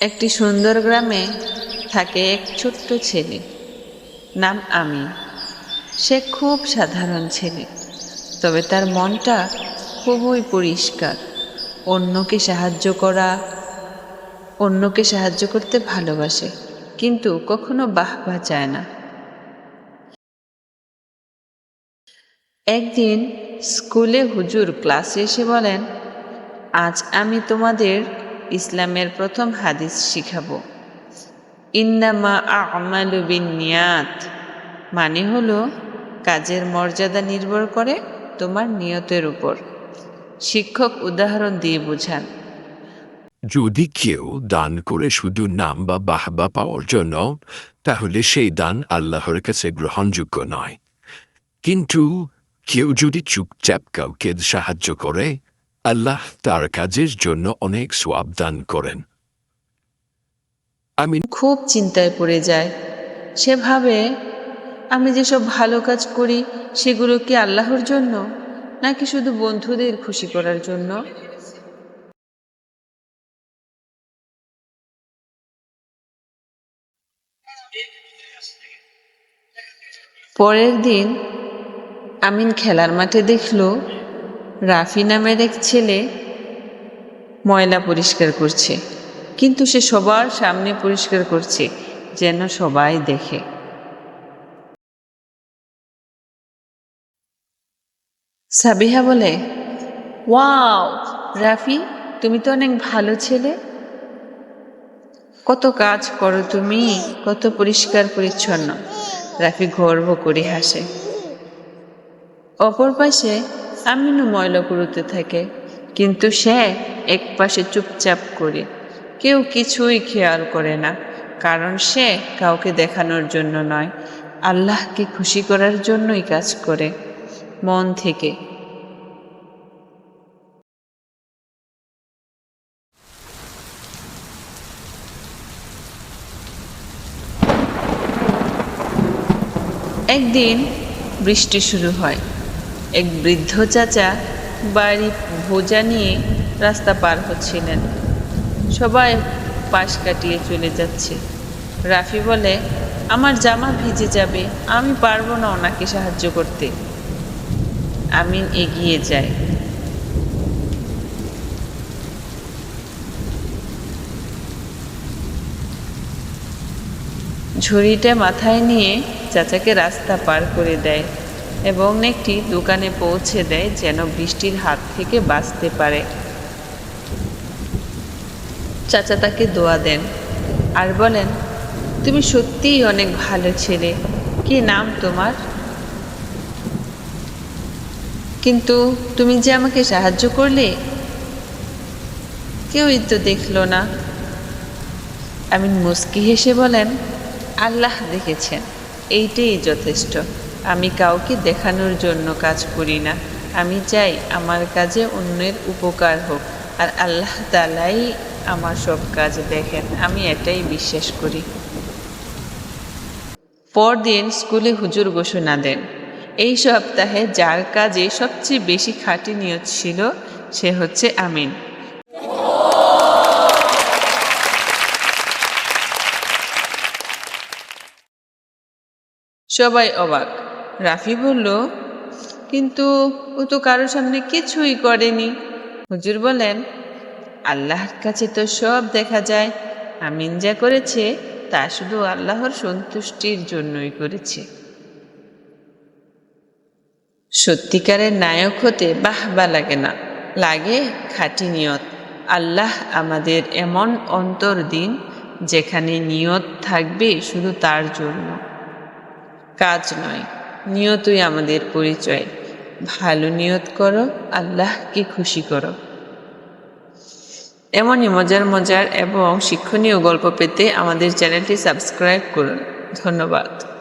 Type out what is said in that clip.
একটি সুন্দর গ্রামে থাকে এক ছোট্ট ছেলে, নাম আমি। সে খুব সাধারণ ছেলে, তবে তার মনটা খুবই পরিষ্কার। অন্যকে সাহায্য করা, অন্যকে সাহায্য করতে ভালোবাসে, কিন্তু কখনো বাহবা চায় না। একদিন স্কুলে হুজুর ক্লাসে এসে বলেন, আজ আমি তোমাদের ইসলামের প্রথম হাদিস শিখাবো। ইন্নামা আমালু বিনিয়াত মানে হলো কাজের মর্যাদা নির্ভর করে তোমার নিয়তের উপর। শিক্ষক উদাহরণ দিয়ে বোঝান। যদি কেউ দান করে শুধু নাম বা বাহবা পাওয়ার জন্য, তাহলে সেই দান আল্লাহর কাছে গ্রহণযোগ্য নয়। কিন্তু কেউ যদি চুপচাপ কাউকে সাহায্য করে আল্লাহ তার কাজের জন্য অনেক সোয়াব দান করেন। আমি খুব চিন্তায় পড়ে যায়। সে ভাবে, আমি যেসব ভালো কাজ করি, সেগুলো কি আল্লাহর জন্য, নাকি শুধু বন্ধুদের খুশি করার জন্য? পরের দিন আমিন খেলার মাঠে দেখল রাফি নামের এক ছেলে ময়লা পরিষ্কার করছে। কিন্তু সে সবার সামনে পরিষ্কার করছে, যেন সবাই দেখে। সাবিহা বলে, ওয়াও, রাফি, তুমি তো অনেক ভালো ছেলে। কত কাজ করো তুমি, কত পরিষ্কার পরিচ্ছন্ন। রাফি গর্ব করে হাসে। অপর পাশে আমিনও ময়লা করতে থাকে, কিন্তু সে এক পাশে চুপচাপ করে। কেউ কিছুই খেয়াল করে না, কারণ সে কাউকে দেখানোর জন্য নয়, আল্লাহকে খুশি করার জন্যই কাজ করে। মন থেকে একদিন বৃষ্টি শুরু হয়। এক বৃদ্ধ চাচা বাড়ি ভোজা নিয়ে রাস্তা পার হচ্ছিলেন। সবাই পাশ কাটিয়ে চলে যাচ্ছে। রাফি বলে, আমার জামা ভিজে যাবে, আমি পারব না ওনাকে সাহায্য করতে। আমিন এগিয়ে যায় ঝুড়িটা মাথায় নিয়ে চাচাকে রাস্তা পার করে দেয়। এবং একটি দোকানে পৌঁছে দেয় যেন বৃষ্টির হাত থেকে বাঁচতে পারে। চাচা তাকে দোয়া দেন আর বলেন, তুমি সত্যিই অনেক ভালো ছেলে, কি নাম তোমার? কিন্তু তুমি যে আমাকে সাহায্য করলে, কেউই তো দেখল না। আমি মুস্কি হেসে বলেন, আল্লাহ দেখেছেন, এইটাই যথেষ্ট। আমি কাউকে দেখানোর জন্য কাজ করি না। আমি চাই আমার কাজে অন্যের উপকার হোক, আর আল্লাহ তালাই আমার সব কাজ দেখেন। আমি এটাই বিশ্বাস করি। পরদিন স্কুলে হুজুর ঘোষণা দেন। এই সপ্তাহে যার কাজে সবচেয়ে বেশি খাঁটি নিয়ত ছিল, সে হচ্ছে আমিন। সবাই অবাক। রাফি বলল, কিন্তু ও তো কারোর সামনে কিছুই করেনি। হুজুর বলেন, আল্লাহর কাছে তো সব দেখা যায়। আমিন যা করেছে, তা শুধু আল্লাহর সন্তুষ্টির জন্যই করেছে। সত্যিকারের নায়ক হতে বাহবা লাগে না। লাগে খাঁটি নিয়ত। আল্লাহ আমাদের এমন অন্তর দিন যেখানে নিয়ত থাকবে শুধু তার জন্য। কাজ নয়। নিয়তই আমাদের পরিচয়। ভালো নিয়ত করো, আল্লাহকে খুশি করো। এমনই মজার মজার এবং শিক্ষণীয় গল্প পেতে আমাদের চ্যানেলটি সাবস্ক্রাইব করুন। ধন্যবাদ।